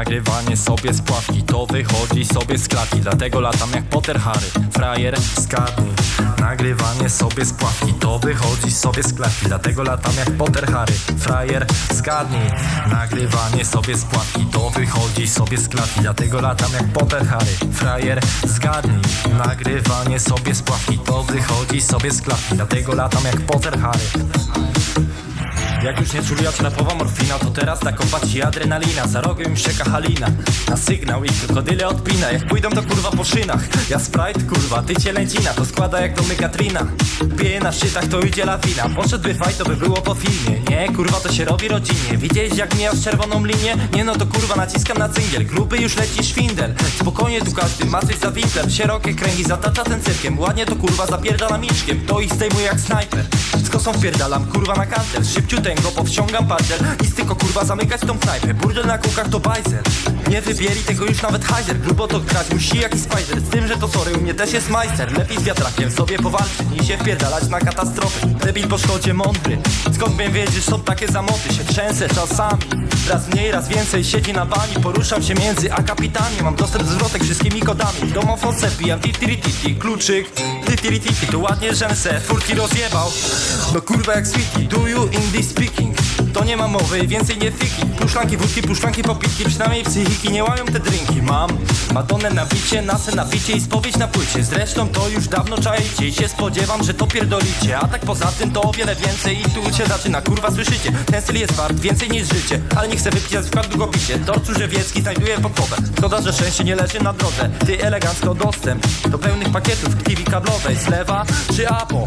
Nagrywanie sobie z pławki To wychodzi sobie z klatki. Dlatego latam jak Potter Harry Frajer, zgadnij Nagrywanie sobie z pławki To wychodzi sobie z klatki. Dlatego latam jak Potter Harry Frajer, zgadnij Nagrywanie sobie z pławki To wychodzi sobie z klatki. Dlatego latam jak Potter Harry Frajer, zgadnij Nagrywanie sobie z pławki To wychodzi sobie z klatki. Dlatego latam jak Potter Harry jak już nie czuliła trapowa morfina To teraz nakopać ci adrenalina. Za rogiem czeka halina Na sygnał i krokodyle odpina. Jak pójdą to kurwa po szynach Ja Sprite kurwa, ty cielęcina To składa jak domy Katrina Pije na szczytach to idzie lawina. Poszedłby fajt to by było po filmie. Nie kurwa to się robi rodzinnie Widziałeś jak mijasz czerwoną linię? Nie no to kurwa naciskam na cyngiel. Gruby już leci szwindel. Spokojnie tu każdy ma coś za winklem. Szerokie kręgi zatacza ten cyrkiem. Ładnie to kurwa zapierdala miczkiem To ich zdejmuje jak snajper. Z kosą wpierdalam kurwa na kantel Szybciuteńko powściągam parcel I styko kurwa zamykać tą knajpę. Burdel na kółkach to bajzel. Nie wybieri tego już nawet hajzer Grubo to grać musi jakiś spider Z tym, że to sorry u mnie też jest majster. Lepiej z wiatrakiem sobie powalczyć Niż się wpierdalać na katastrofy. Debil po szkodzie mądry. Skąd wiem wiedzieć, są takie zamoty? Się trzęsę czasami. Raz mniej, raz więcej siedzi na bani. Poruszam się między akapitami Mam dostęp do zwrotek wszystkimi kodami. Domofon se pijam titirititi Titirititi Tu ładnie rzęsę, furki rozjebał. No kurwa jak sweetie. Do you English speaking? To nie ma mowy, więcej nie fiki. Puszlanki, wódki, puszlanki, popitki. Przynajmniej psychiki nie łają te drinki. Mam Madonnę na bicie, nasę na bicie I spowiedź na płycie. Zresztą to już dawno czajcie I się spodziewam, że to pierdolicie. A tak poza tym to o wiele więcej I tu się zaczyna, kurwa słyszycie. Ten styl jest wart więcej niż życie Ale nie chcę wypisać w długopisie. Torcu Żywiecki znajduje podpowę Szkoda, że szczęście nie leży na drodze. Ty elegancko dostęp Do pełnych pakietów Kablowej Zlewa czy apo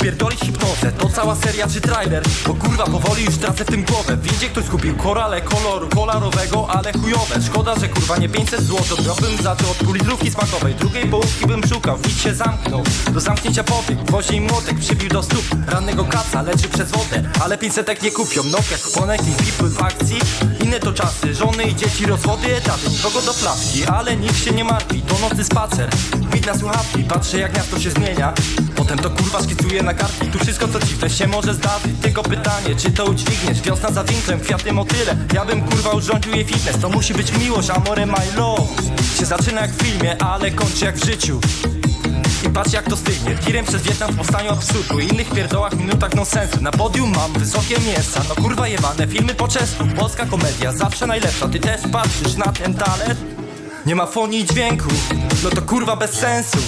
Pierdolić hipnozę, to cała seria czy trailer? Bo kurwa powoli już tracę w tym głowę. Windzie ktoś kupił korale koloru kolorowego, ale chujowe. Szkoda, że kurwa nie 500 zł Miałbym za to od pół smakowej. Drugiej połówki bym szukał, nic się zamknął. Do zamknięcia powiek, wozie i młotek Przybił do stóp, rannego kaca leczy przez wodę Ale 500 nie kupią, Nokia, kuponek i people w akcji. Inne to czasy, żony i dzieci, rozwody, etaty. Nikogo do flaszki, ale nikt się nie martwi. To nocny spacer, bit na słuchawki Patrzę jak miasto się zmienia. Potem to kurwa szkicuję na kartki. Tu wszystko co dziwne się może zdarzyć Tylko pytanie, czy to udźwigniesz? Wiosna za winklem, kwiaty motyle. Ja bym kurwa urządził jej fitness. To musi być miłość, amore my love. Się zaczyna jak w filmie, ale kończy jak w życiu. I patrz jak to stygnie. Tirem przez Wietnam w powstaniu absurdu Innych pierdołach, minutach no sensu Na podium mam wysokie miejsca. No kurwa jebane, filmy po czesku Polska komedia, zawsze najlepsza. Ty też patrzysz na ten talent? Nie ma fonii dźwięku. No to kurwa bez sensu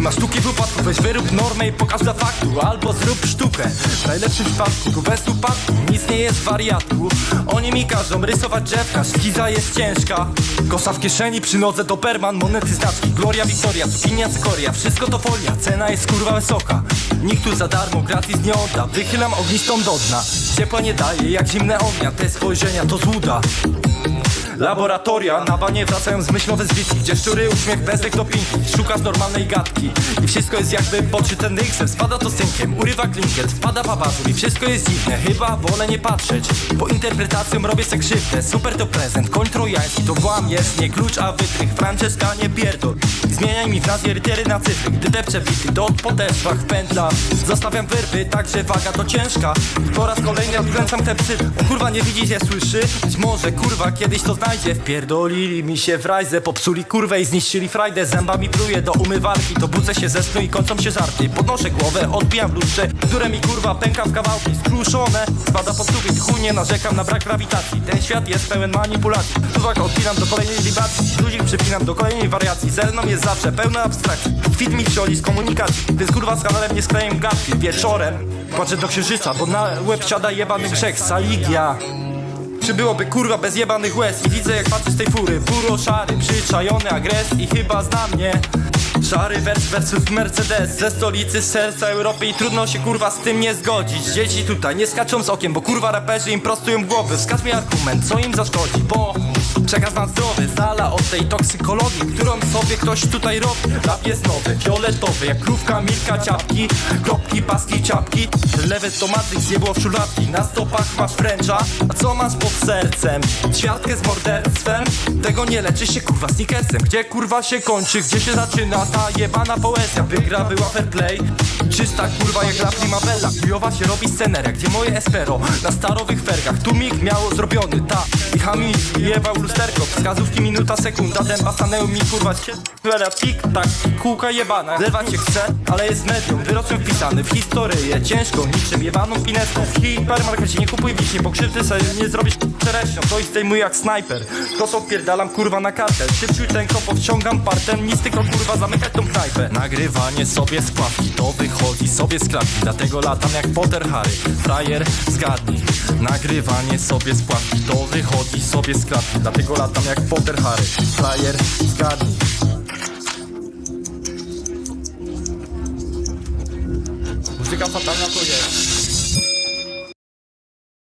nie ma sztuki w upadku, weź wyrób normę i pokaż dla faktu Albo zrób sztukę, w najlepszym przypadku Bez upadku, nic nie jest wariatku Oni mi każą rysować drzewka Szkiza jest ciężka. Kosa w kieszeni, przy nodze to perman Monety, znaczki, gloria, wiktoria Cukinia, cykoria, wszystko to folia Cena jest kurwa wysoka. Nikt tu za darmo, gratis nie odda. Wychylam ognistą do dna. Ciepła nie daje, jak zimne ognia. Te spojrzenia to złuda Laboratoria na banie wracają z myślowe zwiski Gdzie szczury, uśmiech, bezlek do pinki. Szukasz normalnej gadki I wszystko jest jakby podszyte nyksem Spada to synkiem, urywa klinkiet Wpada babazur i wszystko jest dziwne. Chyba wolę nie patrzeć. Po interpretacjom robię se krzywdę. Super to prezent, koń trojański To włam jest, nie klucz, a wytrych. Franceska nie pierdol. Zmieniaj mi w nazwie litery na cyfry. Gdy depczę bity, do po deszczach pętla. Zostawiam wyrwy, także waga to ciężka. Po raz kolejny odkręcam te psy. Kurwa nie widzi, nie słyszy. Być może kurwa kiedyś to znajdzie Wpierdolili mi się w rajzę Popsuli kurwę i zniszczyli frajdę. Zębami pluję do umywalki To budzę się ze snu i kończą się żarty. Podnoszę głowę, odbijam lustrze Które mi kurwa pęka w kawałki. Skruszone, spada pod sufit Chuj nie narzekam na brak grawitacji. Ten świat jest pełen manipulacji. Uwaga, odpinam do kolejnej libacji. Luzik przypinam do kolejnej wariacji. Zelną jest zawsze pełna abstrakcji. Kwit mi wsioli z komunikacji Więc kurwa z kanałem nie skleję gadki. Wieczorem płaczę do księżyca Bo na łeb siada jebany grzech. Saligia czy byłoby kurwa bez jebanych łez? I widzę jak patrzy z tej fury. Puro szary, przyczajony agres. I chyba zna mnie Szary wers versus Mercedes. Ze stolicy, serca Europy I trudno się kurwa z tym nie zgodzić. Dzieci tutaj nie skaczą z okiem Bo kurwa raperzy im prostują głowy. Wskaz mi argument, co im zaszkodzi Bo przekaz wam zdrowy. Zala od tej toksykologii Którą sobie ktoś tutaj robi. Rap jest nowy, fioletowy Jak krówka, milka, ciapki. Kropki, paski, ciapki. Lewy to Matrix, zjebło w szulatki Na stopach masz fręcza A co masz pod sercem? Ćwiartkę z morderstwem? Tego nie leczy się kurwa sneakersem. Gdzie kurwa się kończy, gdzie się zaczyna? Ta jebana poezja Wygra była fair play. Czysta kurwa jak la primavera. Chujowa się robi sceneria, gdzie moje espero Na starowych fergach, tu mig miało zrobiony Ta, i hami jebał lusterko. Wskazówki minuta, sekunda, dęba stanęły mi kurwa Świera tik tak, kółka jebana. Lewa cię chce, ale jest medium. Wyroczem wpisany w historię. Ciężko, niczym jebaną pineską W hipermarkecie nie kupuj wiśnie Bo krzywdy sobie nie zrobisz czereśnią To i zdejmuję jak snajper. To co pierdalam kurwa na kartę Szybciej ten kopo wciągam partem Nic tylko kurwa zamykać tą knajpę. Nagrywanie sobie spławki To wychodzi sobie z klatki. Dlatego latam jak Potter Harry. Frajer, zgadnij Nagrywanie sobie spławki To wychodzi sobie z klatki. Dlatego latam jak Potter Harry. Frajer, zgadnij. Muzyka fatalna to jest